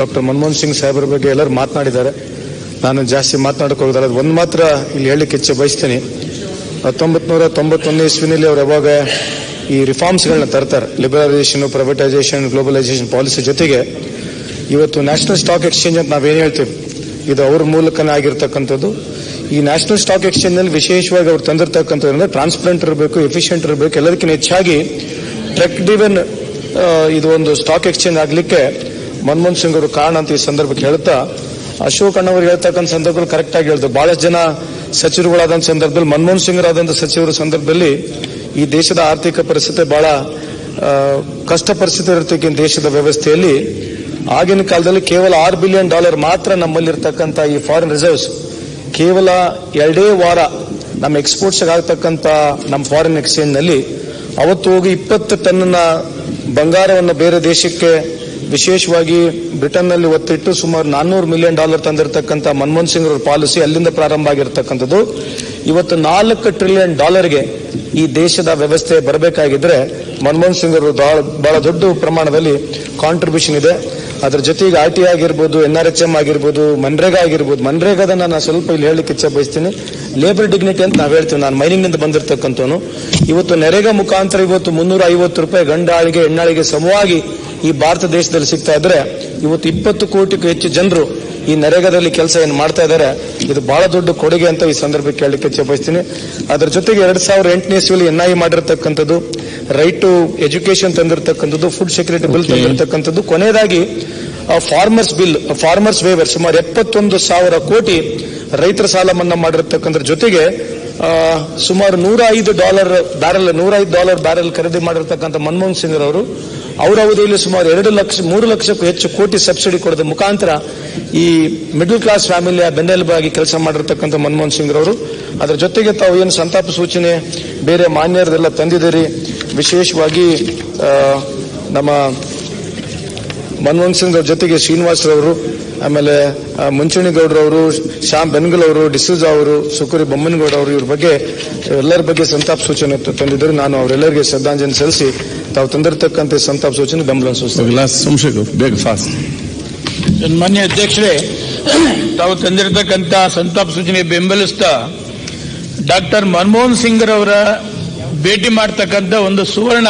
Doctor Manmohan Singh ಸಾಹೇಬರ ಬಗ್ಗೆ ಎಲ್ಲರೂ ಮಾತನಾಡಿದ್ದಾರೆ. ನಾನು ಜಾಸ್ತಿ ಮಾತನಾಡಕ್ಕೆ ಹೋಗಿದ್ದಾರೆ ಅದು ಒಂದು ಮಾತ್ರ ಇಲ್ಲಿ ಹೇಳಲಿಕ್ಕೆ ಇಚ್ಛೆ ಬಯಸ್ತೀನಿ. ಹತ್ತೊಂಬತ್ತು ನೂರ ತೊಂಬತ್ತೊಂದನೇ ಇಸ್ವಿನಲ್ಲಿ ಅವ್ರು ಯಾವಾಗ ಈ ರಿಫಾರ್ಮ್ಸ್ಗಳನ್ನ ತರ್ತಾರೆ. ಲಿಬರಲೈಸೇಷನ್, ಪ್ರೈವೇಟೈಸೇಷನ್, ಗ್ಲೋಬಲೈಸೇಷನ್ ಪಾಲಿಸಿ ಜೊತೆಗೆ ಇವತ್ತು ನ್ಯಾಷನಲ್ ಸ್ಟಾಕ್ ಎಕ್ಸ್ಚೇಂಜ್ ಅಂತ ನಾವೇನು ಹೇಳ್ತೀವಿ? ಇದು ಅವ್ರ ಮೂಲಕನೇ ಆಗಿರ್ತಕ್ಕಂಥದ್ದು. ಈ ನ್ಯಾಷನಲ್ ಸ್ಟಾಕ್ ಎಕ್ಸ್ಚೇಂಜ್ನಲ್ಲಿ ವಿಶೇಷವಾಗಿ ಅವ್ರು ತಂದಿರ್ತಕ್ಕಂಥದ್ದು ಅಂದರೆ ಟ್ರಾನ್ಸ್ಪರೆಂಟ್ ಇರಬೇಕು, ಎಫಿಷಿಯಂಟ್ ಇರಬೇಕು, ಎಲ್ಲದಕ್ಕಿಂತ ಹೆಚ್ಚಾಗಿ ಟ್ರೆಕ್ ಡಿವನ್ ಇದು ಒಂದು ಸ್ಟಾಕ್ ಎಕ್ಸ್ಚೇಂಜ್ ಆಗಲಿಕ್ಕೆ ಮನಮೋಹನ್ ಸಿಂಗ್ ಅವರು ಕಾರಣ ಅಂತ ಈ ಸಂದರ್ಭಕ್ಕೆ ಹೇಳ್ತಾ ಅಶೋಕ್ ಅಣ್ಣವ್ರು ಹೇಳ್ತಕ್ಕಂಥ ಸಂದರ್ಭದಲ್ಲಿ ಕರೆಕ್ಟ್ ಆಗಿ ಹೇಳಿದ್ರು ಬಹಳಷ್ಟು ಜನ ಸಚಿವರುಗಳಾದಂಥ ಸಂದರ್ಭದಲ್ಲಿ, ಮನಮೋಹನ್ ಸಿಂಗ್ ಆದಂತ ಸಚಿವರ ಸಂದರ್ಭದಲ್ಲಿ ಈ ದೇಶದ ಆರ್ಥಿಕ ಪರಿಸ್ಥಿತಿ ಬಹಳ ಕಷ್ಟ ಪರಿಸ್ಥಿತಿ ಇರತಕ್ಕ ದೇಶದ ವ್ಯವಸ್ಥೆಯಲ್ಲಿ, ಆಗಿನ ಕಾಲದಲ್ಲಿ ಕೇವಲ ಆರು ಬಿಲಿಯನ್ ಡಾಲರ್ ಮಾತ್ರ ನಮ್ಮಲ್ಲಿರ್ತಕ್ಕಂಥ ಈ ಫಾರಿನ್ ರಿಸರ್ವ್ಸ್ ಕೇವಲ ಎರಡೇ ವಾರ ನಮ್ಮ ಎಕ್ಸ್ಪೋರ್ಟ್ಸ್ ಆಗ್ತಕ್ಕಂಥ ನಮ್ಮ ಫಾರಿನ್ ಎಕ್ಸ್ಚೇಂಜ್ನಲ್ಲಿ, ಅವತ್ತು ಹೋಗಿ ಇಪ್ಪತ್ತು ಟನ್ನ ಬಂಗಾರವನ್ನು ಬೇರೆ ದೇಶಕ್ಕೆ ವಿಶೇಷವಾಗಿ ಬ್ರಿಟನ್ನಲ್ಲಿ ಒತ್ತಿಟ್ಟು ಸುಮಾರು ನಾನ್ನೂರು ಮಿಲಿಯನ್ ಡಾಲರ್ ತಂದಿರತಕ್ಕಂಥ ಮನಮೋಹನ್ ಸಿಂಗ್ ಅವರ ಪಾಲಿಸಿ ಅಲ್ಲಿಂದ ಪ್ರಾರಂಭ ಆಗಿರತಕ್ಕಂಥದ್ದು. ಇವತ್ತು ನಾಲ್ಕು ಟ್ರಿಲಿಯನ್ ಡಾಲರ್ಗೆ ಈ ದೇಶದ ವ್ಯವಸ್ಥೆ ಬರಬೇಕಾಗಿದ್ರೆ ಮನಮೋಹನ್ ಸಿಂಗ್ ಅವರು ಬಹಳ- ದೊಡ್ಡ ಪ್ರಮಾಣದಲ್ಲಿ ಕಾಂಟ್ರಿಬ್ಯೂಷನ್ ಇದೆ. ಅದ್ರ ಜೊತೆಗೆ ಆರ್ ಟಿ ಆಗಿರ್ಬೋದು, ಎನ್ ಆರ್ ಎಚ್ ಎಂ ಆಗಿರ್ಬೋದು, ಮನ್ರೇಗಾ ಆಗಿರ್ಬೋದು, ಮನ್ರೇಗಾದ ನಾನು ಸ್ವಲ್ಪ ಇಲ್ಲಿ ಹೇಳಲಿಕ್ಕೆ ಇಚ್ಛೆ ಬಯಸ್ತೀನಿ. ಲೇಬರ್ ಡಿಗ್ನಿಟಿ ಅಂತ ನಾವು ಹೇಳ್ತೀವಿ, ನಾನು ಮೈನಿಂಗ್ನಿಂದ ಬಂದಿರತಕ್ಕಂಥವನು. ಇವತ್ತು ನೆರೆಗಾ ಮುಖಾಂತರ ಇವತ್ತು ಮುನ್ನೂರ ಐವತ್ತು ರೂಪಾಯಿ ಗಂಡಾಳಿಗೆ, ಹೆಣ್ಣಾಳಿಗೆ ಸಮವಾಗಿ ಈ ಭಾರತ ದೇಶದಲ್ಲಿ ಸಿಗ್ತಾ ಇದ್ರೆ, ಇವತ್ತು ಇಪ್ಪತ್ತು ಕೋಟಿಗೂ ಹೆಚ್ಚು ಜನರು ಈ ನರೇಗಾದಲ್ಲಿ ಕೆಲಸ ಏನು ಮಾಡ್ತಾ ಇದ್ದಾರೆ ಇದು ಬಹಳ ದೊಡ್ಡ ಕೊಡುಗೆ ಅಂತ ಈ ಸಂದರ್ಭಕ್ಕೆ ಹೇಳಲಿಕ್ಕೆ ಇಚ್ಛೆ ಬಯಸ್ತೀನಿ. ಅದರ ಜೊತೆಗೆ ಎರಡ್ ಸಾವಿರದ ಎಂಟನೇ ಇಸ್ವಿಲಿ ಎನ್ ಐ ಮಾಡಿರತಕ್ಕಂಥದ್ದು ರೈಟ್ ಟು ಎಜುಕೇಶನ್ ತಂದಿರತಕ್ಕಂಥದ್ದು ಫುಡ್ ಸೆಕ್ಯೂರಿಟಿ ಬಿಲ್ ತಂದಿರತಕ್ಕಂಥದ್ದು, ಕೊನೆಯದಾಗಿ ಫಾರ್ಮರ್ಸ್ ಬಿಲ್ ಫಾರ್ಮರ್ಸ್ ವೇವರ್ ಸುಮಾರು ಎಪ್ಪತ್ತೊಂದು ಸಾವಿರ ಕೋಟಿ ರೈತರ ಸಾಲ ಮನ್ನಾ ಮಾಡಿರತಕ್ಕಂಥ ಜೊತೆಗೆ ಸುಮಾರು ನೂರ ಐದು ಡಾಲರ್ ಬ್ಯಾರಲ್ ನೂರ ಐದು ಡಾಲರ್ ಬ್ಯಾರಲ್ ಖರೀದಿ ಮಾಡಿರತಕ್ಕಂಥ ಮನಮೋಹನ್ ಸಿಂಗ್ ಅವರು ಅವರ ಅವಧಿಯಲ್ಲಿ ಸುಮಾರು ಎರಡು ಲಕ್ಷ, ಮೂರು ಲಕ್ಷಕ್ಕೂ ಹೆಚ್ಚು ಕೋಟಿ ಸಬ್ಸಿಡಿ ಕೊಡೋದ್ರ ಮುಖಾಂತರ ಈ ಮಿಡಲ್ ಕ್ಲಾಸ್ ಫ್ಯಾಮಿಲಿಯ ಬೆನ್ನೆಲುಬಾಗಿ ಕೆಲಸ ಮಾಡಿರ್ತಕ್ಕಂಥ ಮನಮೋಹನ್ ಸಿಂಗ್ ಅವರು ಅದರ ಜೊತೆಗೆ ತಾವು ಏನು ಸಂತಾಪ ಸೂಚನೆ ಬೇರೆ ಮಾನ್ಯರದೆಲ್ಲ ತಂದಿದ್ದೀರಿ. ವಿಶೇಷವಾಗಿ ನಮ್ಮ ಮನಮೋಹನ್ ಸಿಂಗ್ ಅವ್ರ ಜೊತೆಗೆ ಶ್ರೀನಿವಾಸರವರು ಆಮೇಲೆ ಮುಂಚೂಣಿ ಅವರು ಶ್ಯಾಮ್ ಬೆನ್ಗಲ್ ಅವರು ಡಿಸೂಜಾ ಅವರು ಸುಕುರಿ ಬೊಮ್ಮನಗೌಡ ಅವರು ಇವ್ರ ಬಗ್ಗೆ ಎಲ್ಲರ ಬಗ್ಗೆ ಸಂತಾಪ ಸೂಚನೆ ತಂದಿದ್ದರು. ನಾನು ಅವರೆಲ್ಲರಿಗೆ ಶ್ರದ್ಧಾಂಜಲಿ ಸಲ್ಲಿಸಿ ತಾವು ತಂದಿರತಕ್ಕಂಥ ಸಂತಾಪ ಸೂಚನೆ ಬೆಂಬಲ ಸೂಚಿಸ್ತೇನೆ. ಮಾನ್ಯ ಅಧ್ಯಕ್ಷರೇ ತಾವು ತಂದಿರತಕ್ಕಂಥ ಸಂತಾಪ ಸೂಚನೆ ಬೆಂಬಲಿಸ್ತಾ ಡಾಕ್ಟರ್ ಮನಮೋಹನ್ ಸಿಂಗ್ ರವರ ಭೇಟಿ ಮಾಡ್ತಕ್ಕಂಥ ಒಂದು ಸುವರ್ಣ